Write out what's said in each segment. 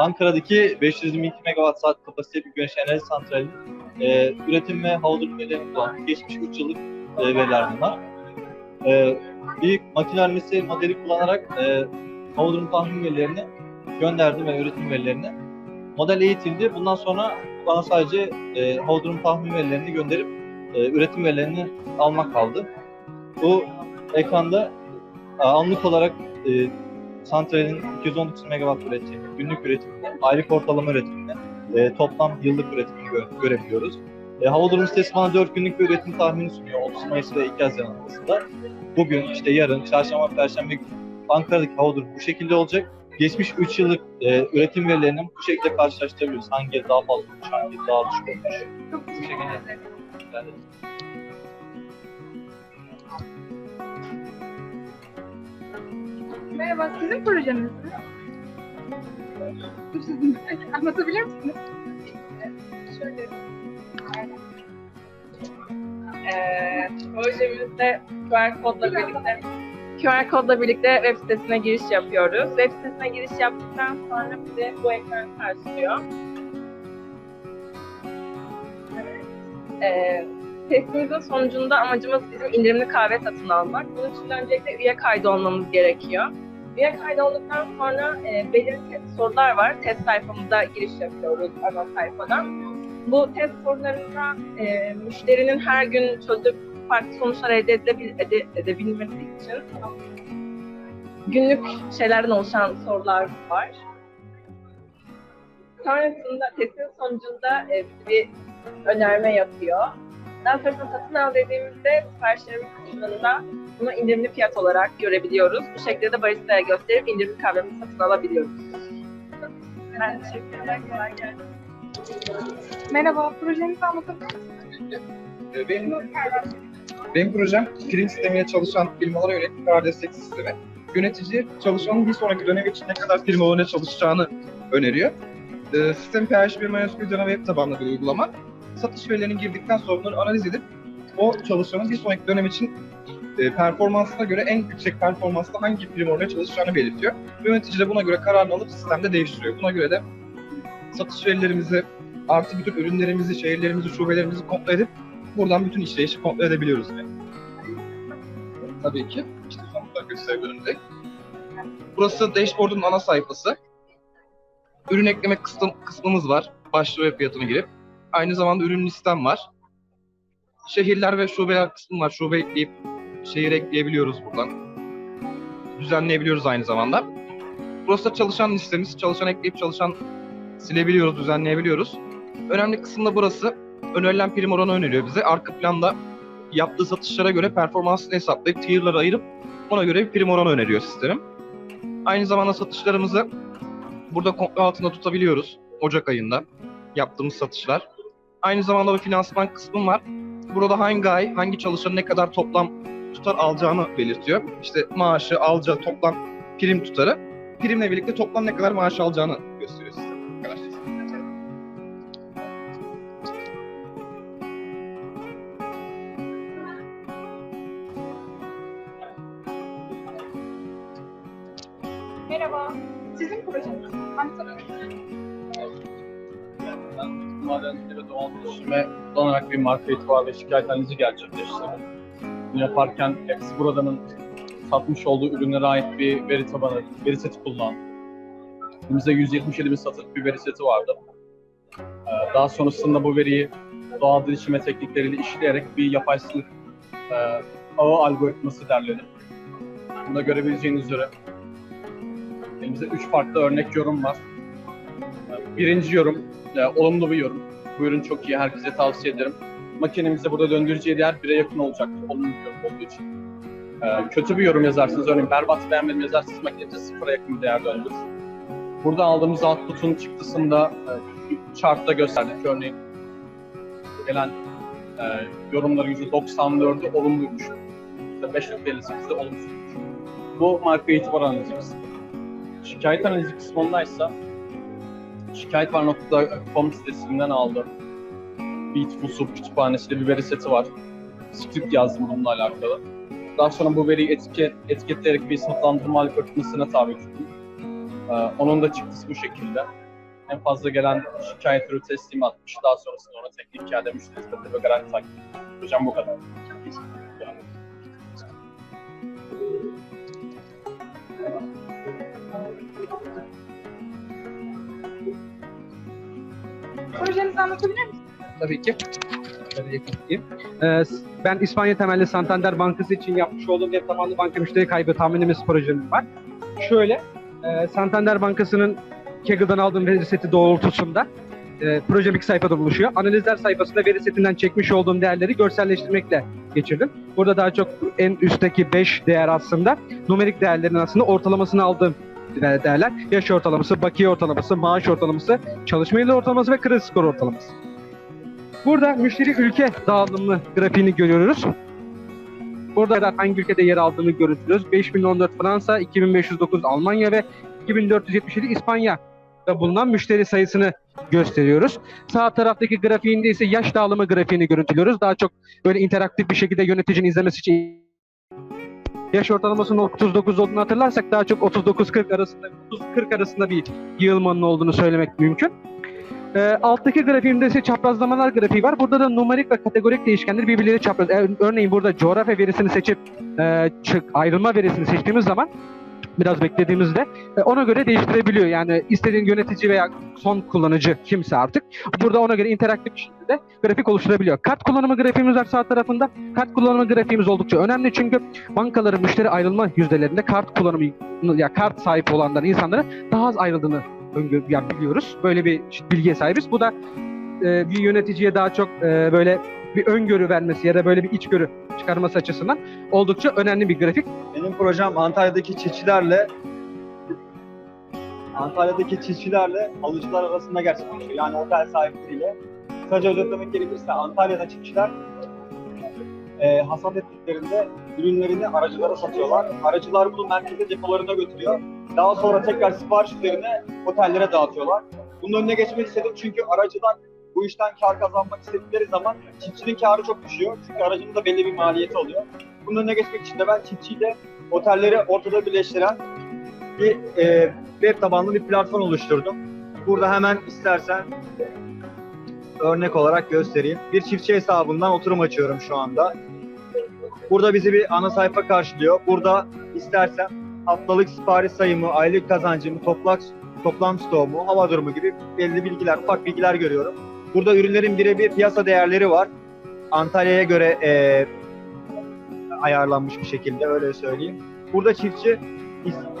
Ankara'daki 522 megawatt saat kapasiteli bir güneş enerji santralinin e, üretim ve havuzun kullanan geçmiş 3 yıllık e, veriler bunlar. E, bir makine modeli kullanarak e, havuzun tahmin verilerini gönderdim ve üretim verilerini. Model eğitildi. Bundan sonra bana sadece e, havuzun tahmin verilerini gönderip e, üretim verilerini almak kaldı. Bu ekranda e, anlık olarak e, santralin 219 megawatt ürettiğini, günlük üretimini, aylık ortalama üretimini, e, toplam yıllık üretimini gö- görebiliyoruz. E, hava durumu sitesi bana 4 günlük bir üretim tahmini sunuyor 30 Mayıs ve 2 Haziran arasında. Bugün, işte yarın, çarşamba, perşembe günü Ankara'daki hava durumu bu şekilde olacak. Geçmiş 3 yıllık e, üretim verilerini bu şekilde karşılaştırabiliyoruz. Hangi daha fazla olmuş, hangi daha düşük olmuş. Bu şekilde. Yani Merhaba, sizin projeniz mi? Anlatabilir misiniz? Şöyle. Ee, projemizde QR kodla birlikte QR kodla birlikte web sitesine giriş yapıyoruz. Web sitesine giriş yaptıktan sonra bize bu ekran karşılıyor. Ee, testimizin sonucunda amacımız bizim indirimli kahve satın almak. Bunun için öncelikle üye kaydı olmamız gerekiyor. Üye kaydı olduktan sonra e, belirli sorular var. Test sayfamıza giriş yapıyoruz ana sayfadan. Bu test sorularında e, müşterinin her gün çözüp farklı sonuçlar elde edebil, ede, edebilmesi için günlük şeylerden oluşan sorular var. Sonrasında testin sonucunda e, bir önerme yapıyor. Daha sonrasında satın al dediğimizde siparişlerimiz kısmında bunu indirimli fiyat olarak görebiliyoruz. Bu şekilde de baristaya gösterip indirimli kahvemizi satın alabiliyoruz. Ben. Kolay gelsin. Merhaba, projenizi anlatabilir misiniz? Ee, Benim, benim projem prim sistemiyle çalışan firmalara yönelik karar destek sistemi. Yönetici çalışanın bir sonraki dönem için ne kadar firmalarına çalışacağını öneriyor. Ee, sistem PHP MySQL Java web tabanlı bir uygulama. Satış verilerini girdikten sonra bunları analiz edip o çalışanın bir sonraki dönem için e, performansına göre en yüksek performansla hangi firma oraya çalışacağını belirtiyor. Yönetici de buna göre kararını alıp sistemde değiştiriyor. Buna göre de satış verilerimizi, artı bütün ürünlerimizi, şehirlerimizi, şubelerimizi kontrol edip buradan bütün işleyişi kontrol edebiliyoruz. Yani. Tabii ki. İşte sonuçta gösterebilirim. Burası dashboard'un ana sayfası. Ürün ekleme kısım, kısmımız var. Başlığı ve fiyatını girip. Aynı zamanda ürün listem var. Şehirler ve şubeler kısmı var. Şube ekleyip şehir ekleyebiliyoruz buradan. Düzenleyebiliyoruz aynı zamanda. Burası da çalışan listemiz. Çalışan ekleyip çalışan silebiliyoruz, düzenleyebiliyoruz. Önemli kısım da burası. Önerilen prim oranı öneriyor bize. Arka planda yaptığı satışlara göre performansını hesaplayıp tier'lara ayırıp ona göre bir prim oranı öneriyor sistem. Aynı zamanda satışlarımızı burada kontrol altında tutabiliyoruz Ocak ayında yaptığımız satışlar. Aynı zamanda bir finansman kısmım var. Burada hangi ay, hangi çalışanın ne kadar toplam tutar alacağını belirtiyor. İşte maaşı, alacağı toplam prim tutarı. Primle birlikte toplam ne kadar maaş alacağını gösteriyor size. arkadaşlar. Merhaba, sizin projeniz? Ben madencilik ve doğal kullanarak bir marka itibar ve şikayet analizi gerçekleştirdim. Yaparken hepsi buradanın satmış olduğu ürünlere ait bir veri tabanı, veri seti kullandım. Elimizde 177 bin satılık bir veri seti vardı. Ee, Daha sonrasında bu veriyi doğal gelişime teknikleriyle işleyerek bir yapay sınıf e, ağı algoritması derledim. Bunda görebileceğiniz üzere elimizde 3 farklı örnek yorum var. Ee, Birinci yorum, e, olumlu bir yorum. Bu ürün çok iyi, herkese tavsiye ederim. Makinemizde burada döndüreceği değer 1'e yakın olacaktır, olumlu bir olduğu için. Ee, kötü bir yorum yazarsınız, örneğin berbat beğenmedim yazarsınız makinemize sıfıra yakın bir değer döndürür. Burada aldığımız output'un çıktısında e, chart'ta gösterdik. Örneğin gelen e, yorumların %94'ü olumluymuş. %5.58'de olumsuzmuş. Bu marka itibar analizi kısmı. Şikayet analizi kısmındaysa şikayetvar.com sitesinden aldım. Beautiful Soup kütüphanesiyle bir veri seti var. Script yazdım bununla alakalı. Daha sonra bu veriyi etiket, etiketleyerek bir sınıflandırma algoritmasına tabi tuttum. Ee, onun da çıktısı bu şekilde. En fazla gelen şikayet ürü teslimatmış. Daha sonrasında ona teknik hikayede müşteri hizmeti ve garanti takip. Hocam bu kadar. Projenizi anlatabilir misiniz? Tabii ki. Ee, ben İspanya temelli Santander Bankası için yapmış olduğum web tabanlı banka müşteri kaybı tahminimiz projemiz var. Şöyle, e, Santander Bankası'nın Kaggle'dan aldığım veri seti doğrultusunda e, projem iki sayfadan oluşuyor. Analizler sayfasında veri setinden çekmiş olduğum değerleri görselleştirmekle geçirdim. Burada daha çok en üstteki 5 değer aslında numerik değerlerin aslında ortalamasını aldığım değerler. Yaş ortalaması, bakiye ortalaması, maaş ortalaması, çalışma yılı ortalaması ve kredi skor ortalaması. Burada müşteri ülke dağılımı grafiğini görüyoruz. Burada da hangi ülkede yer aldığını görüyoruz. 5014 Fransa, 2509 Almanya ve 2477 İspanya'da bulunan müşteri sayısını gösteriyoruz. Sağ taraftaki grafiğinde ise yaş dağılımı grafiğini görüntülüyoruz. Daha çok böyle interaktif bir şekilde yöneticinin izlemesi için yaş ortalamasının 39 olduğunu hatırlarsak daha çok 39-40 arasında 30-40 arasında bir yığılmanın olduğunu söylemek mümkün. E, alttaki grafiğimde ise çaprazlamalar grafiği var. Burada da numarik ve kategorik değişkenler birbirleriyle çapraz. E, örneğin burada coğrafya verisini seçip e, çık, ayrılma verisini seçtiğimiz zaman biraz beklediğimizde e, ona göre değiştirebiliyor. Yani istediğin yönetici veya son kullanıcı kimse artık burada ona göre interaktif bir şekilde grafik oluşturabiliyor. Kart kullanımı grafiğimiz var sağ tarafında. Kart kullanımı grafiğimiz oldukça önemli çünkü bankaların müşteri ayrılma yüzdelerinde kart kullanımı ya kart sahibi olanların insanların daha az ayrıldığını yani biliyoruz. Böyle bir bilgiye sahibiz. Bu da e, bir yöneticiye daha çok e, böyle bir öngörü vermesi ya da böyle bir içgörü çıkarması açısından oldukça önemli bir grafik. Benim projem Antalya'daki çiftçilerle Antalya'daki çiftçilerle alıcılar arasında gerçekleşiyor. Yani otel sahipleriyle. Kısaca özetlemek gerekirse Antalya'da çiftçiler e, hasat ettiklerinde ürünlerini aracılara satıyorlar. Aracılar bunu merkeze depolarına götürüyor. Daha sonra tekrar sipariş üzerine otellere dağıtıyorlar. Bunun önüne geçmek istedim çünkü aracılar bu işten kar kazanmak istedikleri zaman çiftçinin karı çok düşüyor. Çünkü aracının da belli bir maliyeti oluyor. Bunun önüne geçmek için de ben çiftçiyle otelleri ortada birleştiren bir e, web tabanlı bir platform oluşturdum. Burada hemen istersen örnek olarak göstereyim. Bir çiftçi hesabından oturum açıyorum şu anda. Burada bizi bir ana sayfa karşılıyor. Burada istersen haftalık sipariş sayımı, aylık kazancımı, toplak, toplam stoğumu, hava durumu gibi belli bilgiler, ufak bilgiler görüyorum. Burada ürünlerin birebir piyasa değerleri var. Antalya'ya göre e, ayarlanmış bir şekilde öyle söyleyeyim. Burada çiftçi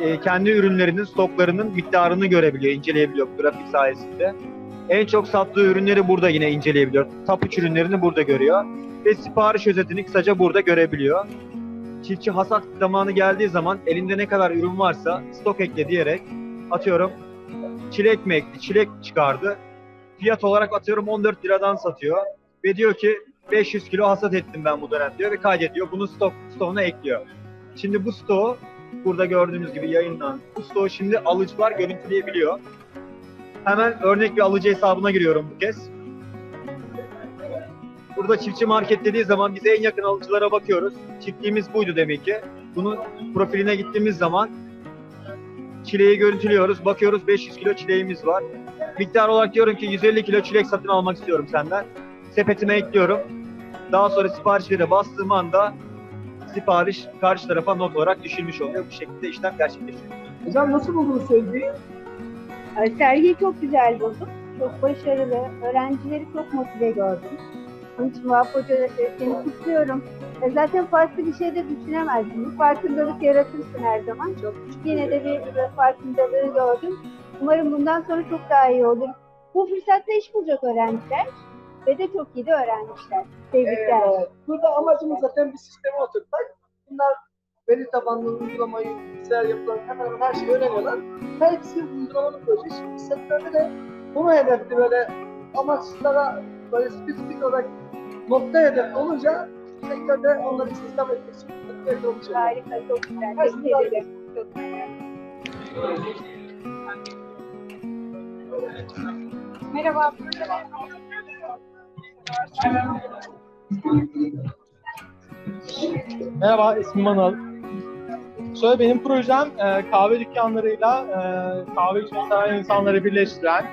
e, kendi ürünlerinin stoklarının miktarını görebiliyor, inceleyebiliyor grafik sayesinde. En çok sattığı ürünleri burada yine inceleyebiliyor. Top 3 ürünlerini burada görüyor. Ve sipariş özetini kısaca burada görebiliyor. Çiftçi hasat zamanı geldiği zaman elinde ne kadar ürün varsa stok ekle diyerek atıyorum çilek mi ekti, çilek çıkardı. Fiyat olarak atıyorum 14 liradan satıyor. Ve diyor ki 500 kilo hasat ettim ben bu dönem diyor ve kaydediyor. Bunu stok, stoğuna ekliyor. Şimdi bu stoğu burada gördüğünüz gibi yayınlan. Bu stoğu şimdi alıcılar görüntüleyebiliyor. Hemen örnek bir alıcı hesabına giriyorum bu kez. Burada çiftçi market dediği zaman bize en yakın alıcılara bakıyoruz. Çiftliğimiz buydu demek ki. Bunun profiline gittiğimiz zaman çileği görüntülüyoruz. Bakıyoruz 500 kilo çileğimiz var. Miktar olarak diyorum ki 150 kilo çilek satın almak istiyorum senden. Sepetime ekliyorum. Daha sonra siparişlere bastığım anda sipariş karşı tarafa not olarak düşülmüş oluyor. Bu şekilde işlem gerçekleşiyor. Hocam nasıl buldunuz sergiyi? Ay, Sergiyi çok güzel buldum. Çok başarılı. Öğrencileri çok motive gördüm. Onun Vahap Hoca e, seni kutluyorum. E, zaten farklı bir şey de düşünemezdim. Bir farkındalık yaratırsın her zaman. Çok Yine de bir farkındalığı gördüm. Umarım bundan sonra çok daha iyi olur. Bu fırsatta iş bulacak öğrenciler. Ve de çok iyi de öğrenmişler. Tebrikler. Ee, burada amacımız zaten bir sisteme oturtmak. Bunlar veri tabanlı uygulamayı, bilgisayar yapılan hemen hemen her şeyi öğreniyorlar. Hepsi uygulamalı proje. Şimdi sektörde de bunu hedefli böyle amaçlara böyle spesifik olarak nokta hedef olunca sektörde onları sistem etmek için. Harika, çok güzel. Şey ederim. Çok güzel. Merhaba. Merhaba, ismim Anıl. Şöyle benim projem e, kahve dükkanlarıyla e, kahve seven insanları birleştiren,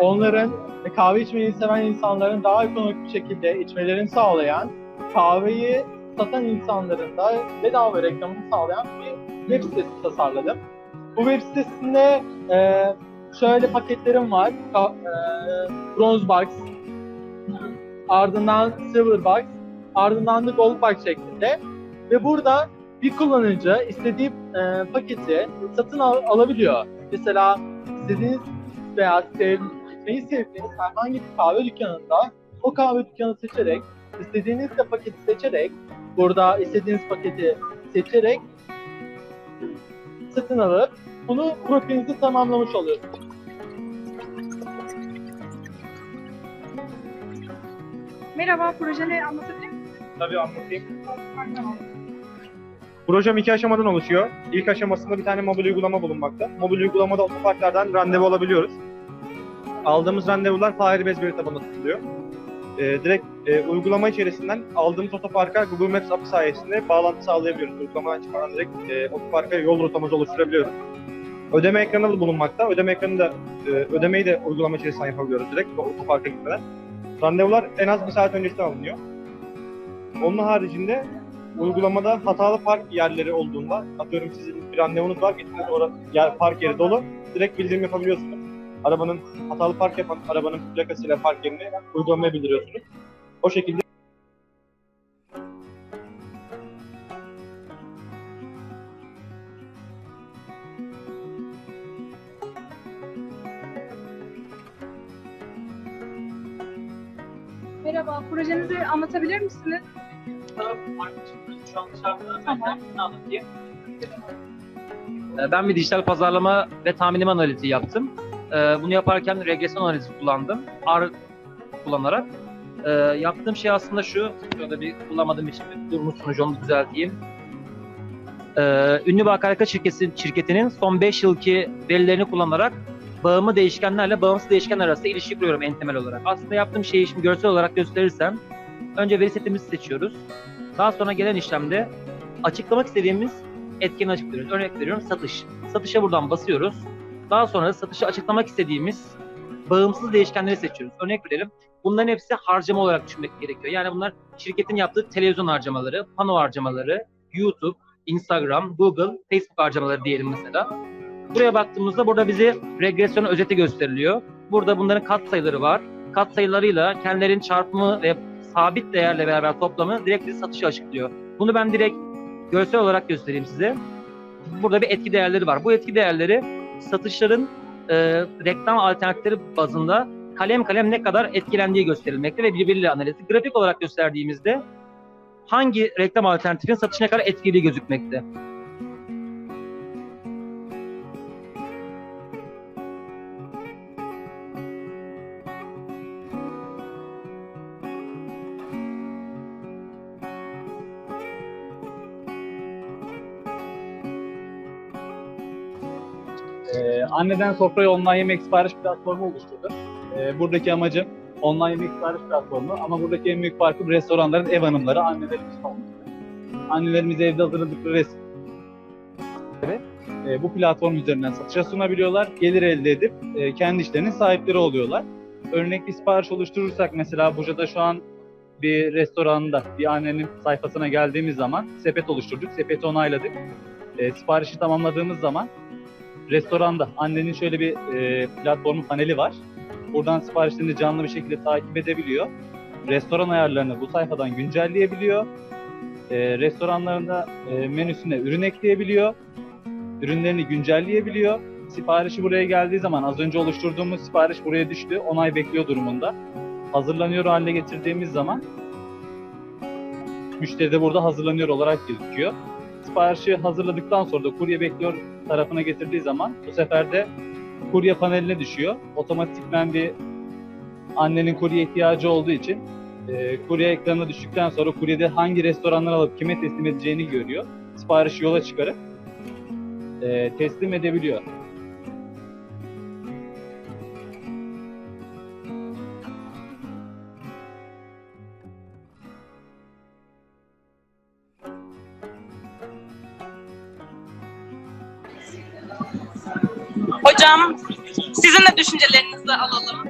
onların e, kahve içmeyi seven insanların daha ekonomik bir şekilde içmelerini sağlayan, kahveyi satan insanların da bedava reklamını sağlayan bir web sitesi tasarladım. Bu web sitesinde e, şöyle paketlerim var. Ka- e, Bronze Box, ardından Silver Box, ardından da Gold Box şeklinde. Ve burada bir kullanıcı istediği e, paketi satın al- alabiliyor. Mesela istediğiniz veya sev, gitmeyi sevdiğiniz herhangi bir kahve dükkanında o kahve dükkanı seçerek, istediğiniz de paketi seçerek, burada istediğiniz paketi seçerek satın alıp bunu profilinizi tamamlamış oluyorsunuz. Merhaba, projeni anlatabilir misiniz? Tabii anlatayım. Projem iki aşamadan oluşuyor. İlk aşamasında bir tane mobil uygulama bulunmakta. Mobil uygulamada otoparklardan randevu alabiliyoruz. Aldığımız randevular Firebase veri tabanına tutuluyor. Ee, direkt e, uygulama içerisinden aldığımız otoparka Google Maps appı sayesinde bağlantı sağlayabiliyoruz. Uygulamadan çıkaran direkt e, otoparka yol rotamızı oluşturabiliyoruz. Ödeme ekranı da bulunmakta. Ödeme ekranı da e, ödemeyi de uygulama içerisinden yapabiliyoruz direkt otoparka gitmeden. Randevular en az bir saat öncesinden alınıyor. Onun haricinde uygulamada hatalı park yerleri olduğunda atıyorum sizin bir randevunuz var gittiniz orada yer, park yeri dolu direkt bildirim yapabiliyorsunuz. Arabanın hatalı park yapan arabanın plakasıyla park yerini uygulamaya bildiriyorsunuz. O şekilde Merhaba, projenizi anlatabilir misiniz? Şu an dışarıda Tamam. anlatayım. Ben bir dijital pazarlama ve tahminim analizi yaptım. Ee, Bunu yaparken regresyon analizi kullandım. R kullanarak. Ee, Yaptığım şey aslında şu. Şurada bir kullanmadığım için durmuş sunucu onu düzelteyim. Ee, Ünlü bir akaryakıt şirketi, şirketinin son 5 yılki verilerini kullanarak bağımlı değişkenlerle bağımsız değişkenler arasında ilişki kuruyorum en temel olarak. Aslında yaptığım şeyi şimdi görsel olarak gösterirsem önce veri setimizi seçiyoruz. Daha sonra gelen işlemde açıklamak istediğimiz etkeni açıklıyoruz. Örnek veriyorum satış. Satışa buradan basıyoruz. Daha sonra da satışı açıklamak istediğimiz bağımsız değişkenleri seçiyoruz. Örnek verelim. Bunların hepsi harcama olarak düşünmek gerekiyor. Yani bunlar şirketin yaptığı televizyon harcamaları, pano harcamaları, YouTube, Instagram, Google, Facebook harcamaları diyelim mesela. Buraya baktığımızda burada bize regresyonun özeti gösteriliyor. Burada bunların kat sayıları var. Kat sayılarıyla kendilerinin çarpımı ve sabit değerle beraber toplamı direkt bize satışı açıklıyor. Bunu ben direkt görsel olarak göstereyim size. Burada bir etki değerleri var. Bu etki değerleri satışların e, reklam alternatifleri bazında kalem kalem ne kadar etkilendiği gösterilmekte ve birbiriyle analizi. Grafik olarak gösterdiğimizde hangi reklam alternatifin satışı ne kadar etkili gözükmekte. Anneden sofraya online yemek sipariş platformu oluşturdum. Ee, buradaki amacım online yemek sipariş platformu ama buradaki en büyük farkı restoranların ev hanımları, annelerimiz olması. Annelerimiz evde hazırladıkları restoranları e, bu platform üzerinden satışa sunabiliyorlar. Gelir elde edip e, kendi işlerinin sahipleri oluyorlar. Örnek bir sipariş oluşturursak mesela Buca'da şu an bir restoranda bir annenin sayfasına geldiğimiz zaman sepet oluşturduk. Sepeti onayladık. E, siparişi tamamladığımız zaman restoranda annenin şöyle bir e, platformu paneli var. Buradan siparişlerini canlı bir şekilde takip edebiliyor. Restoran ayarlarını bu sayfadan güncelleyebiliyor. E, restoranlarında e, menüsüne ürün ekleyebiliyor. Ürünlerini güncelleyebiliyor. Siparişi buraya geldiği zaman az önce oluşturduğumuz sipariş buraya düştü. Onay bekliyor durumunda. Hazırlanıyor haline getirdiğimiz zaman müşteri de burada hazırlanıyor olarak gözüküyor. Siparişi hazırladıktan sonra da kurye bekliyor tarafına getirdiği zaman bu sefer de kurye paneline düşüyor. Otomatikmen bir annenin kurye ihtiyacı olduğu için e, kurye ekranına düştükten sonra kuryede hangi restoranlar alıp kime teslim edeceğini görüyor. Siparişi yola çıkarıp e, teslim edebiliyor. Hocam sizin de düşüncelerinizi alalım.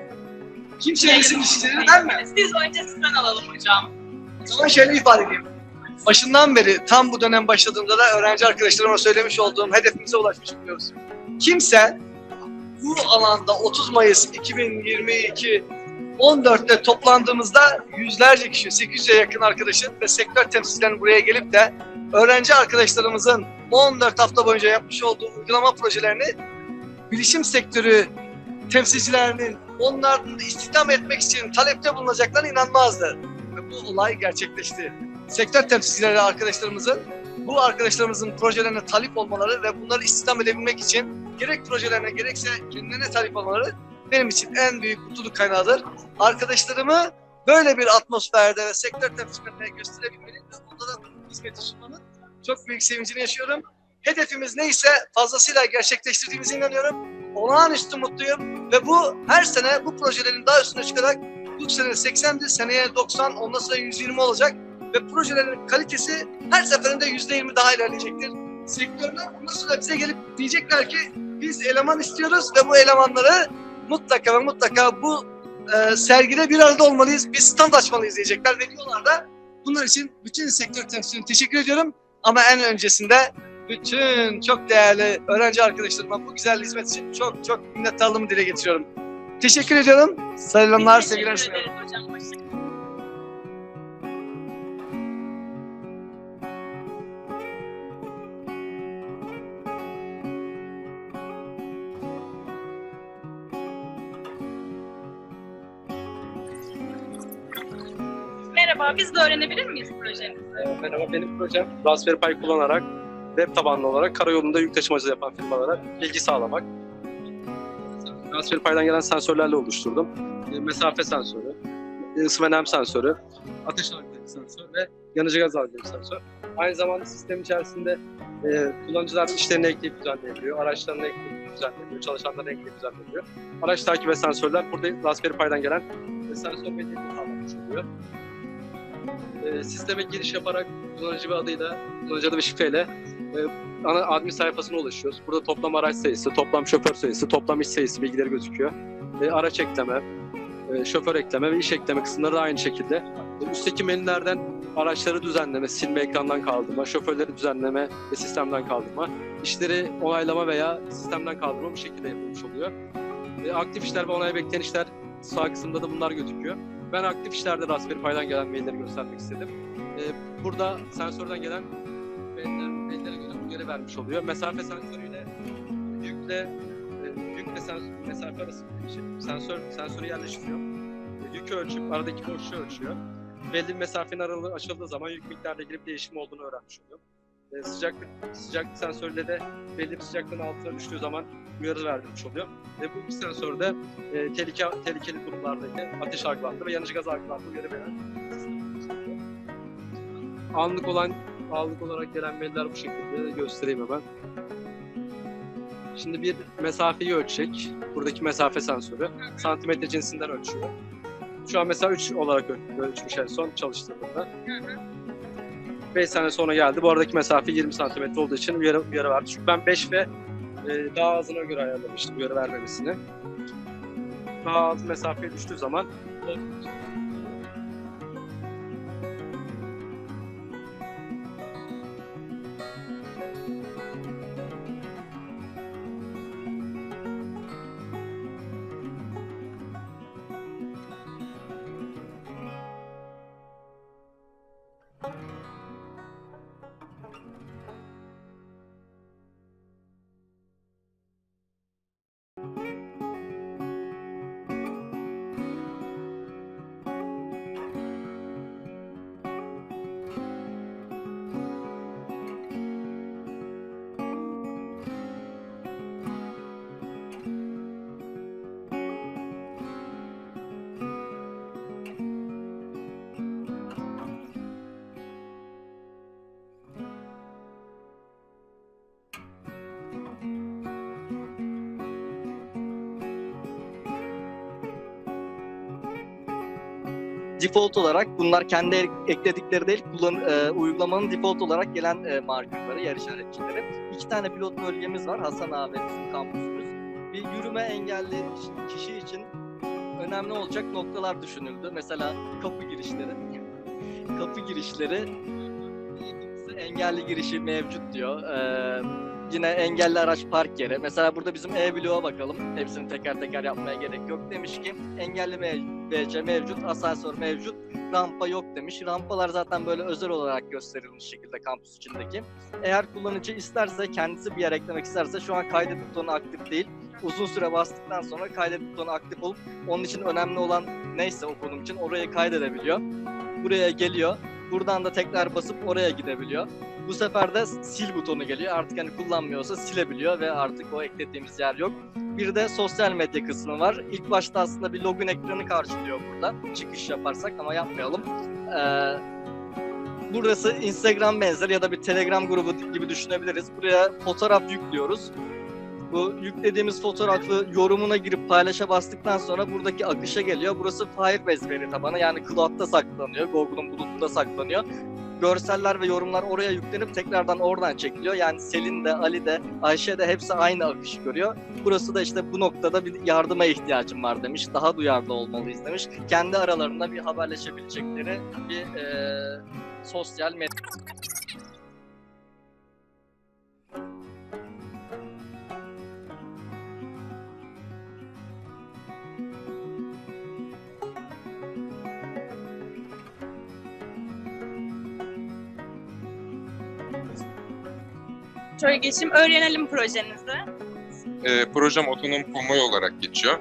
Kim söylesin ben mi? Siz önce sizden alalım hocam. O zaman şöyle ifade edeyim. Başından beri tam bu dönem başladığımda da öğrenci arkadaşlarıma söylemiş olduğum hedefimize ulaşmış biliyoruz. Kimse bu alanda 30 Mayıs 2022 14'te toplandığımızda yüzlerce kişi, 800'e yakın arkadaşın ve sektör temsilcilerinin buraya gelip de öğrenci arkadaşlarımızın 14 hafta boyunca yapmış olduğu uygulama projelerini bilişim sektörü temsilcilerinin onların istihdam etmek için talepte bulunacaklarına inanmazdı. Ve bu olay gerçekleşti. Sektör temsilcileri arkadaşlarımızın bu arkadaşlarımızın projelerine talip olmaları ve bunları istihdam edebilmek için gerek projelerine gerekse kendilerine talip olmaları benim için en büyük mutluluk kaynağıdır. Arkadaşlarımı böyle bir atmosferde ve sektör temsilcilerine gösterebilmenin ve onlara bu hizmeti sunmanın çok büyük sevincini yaşıyorum. Hedefimiz neyse fazlasıyla gerçekleştirdiğimize inanıyorum. Olağanüstü mutluyum ve bu her sene bu projelerin daha üstüne çıkarak bu sene 80'di, seneye 90, ondan sonra 120 olacak ve projelerin kalitesi her seferinde %20 daha ilerleyecektir. Sektörler ondan sonra bize gelip diyecekler ki biz eleman istiyoruz ve bu elemanları mutlaka ve mutlaka bu e, sergide bir arada olmalıyız, bir stand açmalıyız diyecekler ve diyorlar da bunlar için bütün sektör temsilcilerine teşekkür ediyorum. Ama en öncesinde bütün çok değerli öğrenci arkadaşlarıma bu güzel hizmet için çok çok minnettarlığımı dile getiriyorum. Teşekkür ediyorum. Selamlar, sevgiler sunuyorum. Merhaba, biz de öğrenebilir miyiz projenizi? Ee, Merhaba, benim projem Raspberry Pi kullanarak web tabanlı olarak karayolunda yük taşımacılığı yapan firmalara bilgi sağlamak. Raspberry Pi'den gelen sensörlerle oluşturdum. Ee, Mesafe sensörü, ısı ve nem sensörü, ateş algılayıcı sensör ve yanıcı gaz algılayıcı sensör. Aynı zamanda sistem içerisinde e, kullanıcılar işlerini ekleyip düzenleyebiliyor, araçlarını ekleyip düzenleyebiliyor, çalışanlarını ekleyip düzenleyebiliyor. Araç takip ve sensörler burada Raspberry Pi'den gelen e, sensör ve bilgi sağlamış oluyor e, sisteme giriş yaparak kullanıcı bir adıyla, kullanıcı adı ve şifreyle e, ana admin sayfasına ulaşıyoruz. Burada toplam araç sayısı, toplam şoför sayısı, toplam iş sayısı bilgileri gözüküyor. E, araç ekleme, e, şoför ekleme ve iş ekleme kısımları da aynı şekilde. E, üstteki menülerden araçları düzenleme, silme ekrandan kaldırma, şoförleri düzenleme ve sistemden kaldırma, işleri onaylama veya sistemden kaldırma bu şekilde yapılmış oluyor. E, aktif işler ve onay bekleyen işler sağ kısımda da bunlar gözüküyor. Ben aktif işlerde Raspberry Pi'den gelen mailleri göstermek istedim. Ee, burada sensörden gelen mailler, vermiş oluyor. Mesafe sensörüyle yükle e, yükle sens- mesafe arası bir şey. Sensör sensörü yerleştiriyor. E, yükü ölçüp aradaki boşluğu ölçüyor. Belli bir mesafenin aralığı açıldığı zaman yük miktarda girip değişim olduğunu öğrenmiş oluyor. E, sıcaklık sıcaklık sensörüyle de belli bir sıcaklığın altına düştüğü zaman uyarı vermiş oluyor. Ve bu iki sensörde e, tehlike, tehlikeli durumlardaki ateş algılandı ve yanıcı gaz algılandı uyarı veren anlık olan anlık olarak gelen mailler bu şekilde göstereyim hemen. Şimdi bir mesafeyi ölçecek. Buradaki mesafe sensörü. Santimetre cinsinden ölçüyor. Şu an mesela 3 olarak öl- ölçmüş en son çalıştırdığında. 5 sene sonra geldi. Bu aradaki mesafe 20 santimetre olduğu için uyarı, uyarı verdi. Çünkü ben 5 ve e, daha azına göre ayarlamıştım uyarı vermemesini. Daha az mesafeye düştüğü zaman default olarak bunlar kendi ekledikleri değil kullan, e, uygulamanın default olarak gelen e, markerları, yer işaretçileri. İki tane pilot bölgemiz var. Hasan abi bizim kampüsümüz. Bir yürüme engelli kişi için önemli olacak noktalar düşünüldü. Mesela kapı girişleri. Kapı girişleri engelli girişi mevcut diyor. Ee, yine engelli araç park yeri. Mesela burada bizim E-Bloğa bakalım. Hepsini teker teker yapmaya gerek yok. Demiş ki engelli me- BC mevcut, asansör mevcut, rampa yok demiş. Rampalar zaten böyle özel olarak gösterilmiş şekilde kampüs içindeki. Eğer kullanıcı isterse, kendisi bir yer eklemek isterse şu an kaydet butonu aktif değil. Uzun süre bastıktan sonra kaydet butonu aktif olup onun için önemli olan neyse o konum için orayı kaydedebiliyor. Buraya geliyor. Buradan da tekrar basıp oraya gidebiliyor. Bu sefer de sil butonu geliyor. Artık hani kullanmıyorsa silebiliyor ve artık o eklediğimiz yer yok. Bir de sosyal medya kısmı var. İlk başta aslında bir login ekranı karşılıyor burada. Çıkış yaparsak ama yapmayalım. Ee, burası Instagram benzer ya da bir Telegram grubu gibi düşünebiliriz. Buraya fotoğraf yüklüyoruz. Bu yüklediğimiz fotoğrafı yorumuna girip paylaşa bastıktan sonra buradaki akışa geliyor. Burası Firebase veri tabanı yani Cloud'da saklanıyor. Google'un bulutunda saklanıyor. Görseller ve yorumlar oraya yüklenip tekrardan oradan çekiliyor. Yani Selin de, Ali de, Ayşe de hepsi aynı akışı görüyor. Burası da işte bu noktada bir yardıma ihtiyacım var demiş. Daha duyarlı olmalıyız demiş. Kendi aralarında bir haberleşebilecekleri bir eee sosyal medya. Şöyle geçeyim, öğrenelim projenizi. E, projem otonom konvoy olarak geçiyor.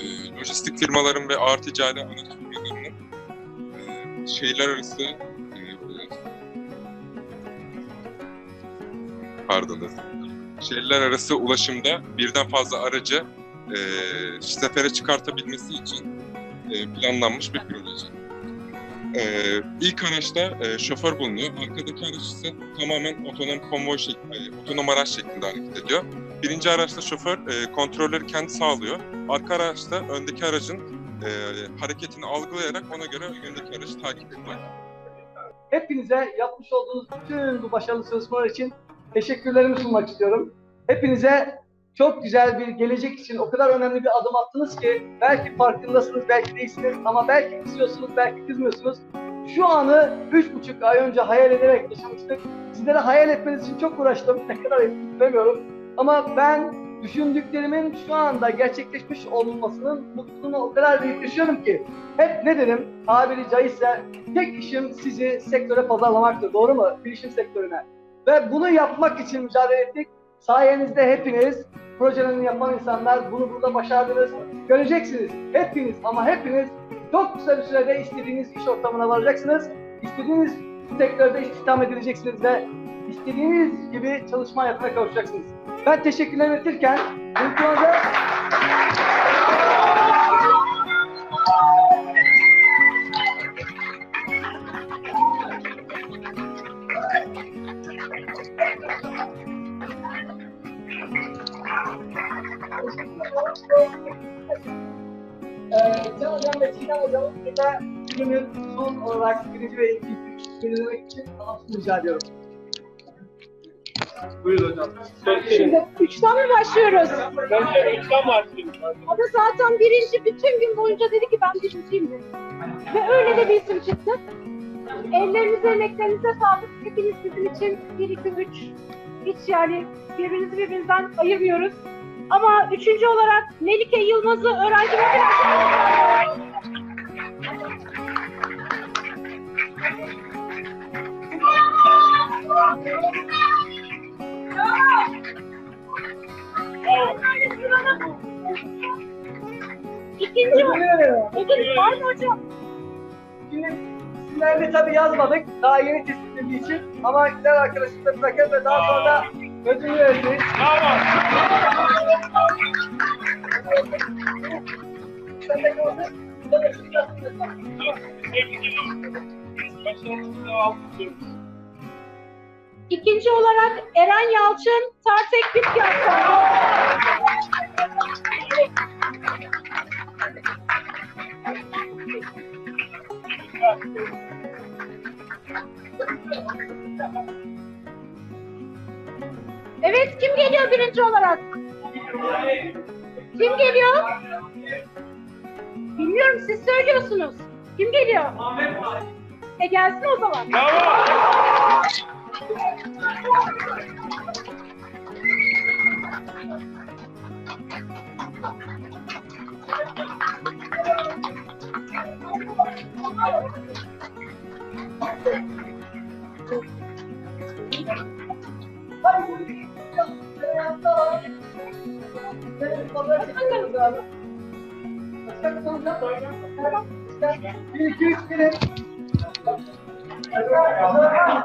E, lojistik firmaların ve ağır ticari araç firmalarının e, şehirler arası e, pardon şehirler arası ulaşımda birden fazla aracı e, sefere çıkartabilmesi için e, planlanmış bir proje. E, ilk araçta e, şoför bulunuyor. Arkadaki araç ise tamamen otonom konvoy şeklinde, otonom araç şeklinde hareket ediyor. Birinci araçta şoför e, kontrolleri kendi sağlıyor. Arka araçta öndeki aracın e, hareketini algılayarak ona göre öndeki aracı takip ediyor. Hepinize yapmış olduğunuz bütün bu başarılı çalışmalar için teşekkürlerimi sunmak istiyorum. Hepinize çok güzel bir gelecek için o kadar önemli bir adım attınız ki belki farkındasınız, belki değilsiniz ama belki kızıyorsunuz, belki kızmıyorsunuz. Şu anı üç buçuk ay önce hayal ederek yaşamıştık. Sizlere hayal etmeniz için çok uğraştım. Ne kadar ettim bilmiyorum. Ama ben düşündüklerimin şu anda gerçekleşmiş olmasının mutluluğunu o kadar büyük yaşıyorum ki hep ne derim tabiri caizse tek işim sizi sektöre pazarlamaktır. Doğru mu? Bilişim sektörüne. Ve bunu yapmak için mücadele ettik. Sayenizde hepiniz, projelerini yapan insanlar bunu burada başardınız. Göreceksiniz. Hepiniz ama hepiniz çok kısa bir sürede istediğiniz iş ortamına varacaksınız. İstediğiniz sektörde istihdam edileceksiniz ve istediğiniz gibi çalışma hayatına kavuşacaksınız. Ben teşekkürler iletirken bu Hocam ve Çiğdem Hocam'ın burada günün son olarak birinci ve ikinci üç belirlemek için anlatımı rica ediyorum. Buyurun hocam. Şimdi üçten mi başlıyoruz? Bence üçten başlıyoruz. O da zaten birinci bütün gün boyunca dedi ki ben birinciyim dedi. Ve öyle de bir isim çıktı. Ellerinize, emeklerinize sağlık. Hepiniz bizim için 1, 2, 3. Hiç yani birbirinizi birbirimizden ayırmıyoruz. Ama üçüncü olarak Melike Yılmaz'ı öğrencimizin İkinci ödül var mı hocam? İsimlerini tabii yazmadık. Daha yeni tespit için. Ama güzel arkadaşımla bırakın ve daha sonra ödül vereceğiz. İkinci olarak Eren Yalçın Tartek Bitki Evet kim geliyor birinci olarak? Kim geliyor? Bilmiyorum siz söylüyorsunuz. Kim geliyor? E gelsin o zaman. Bir, iki, üç, gelin. Bravo.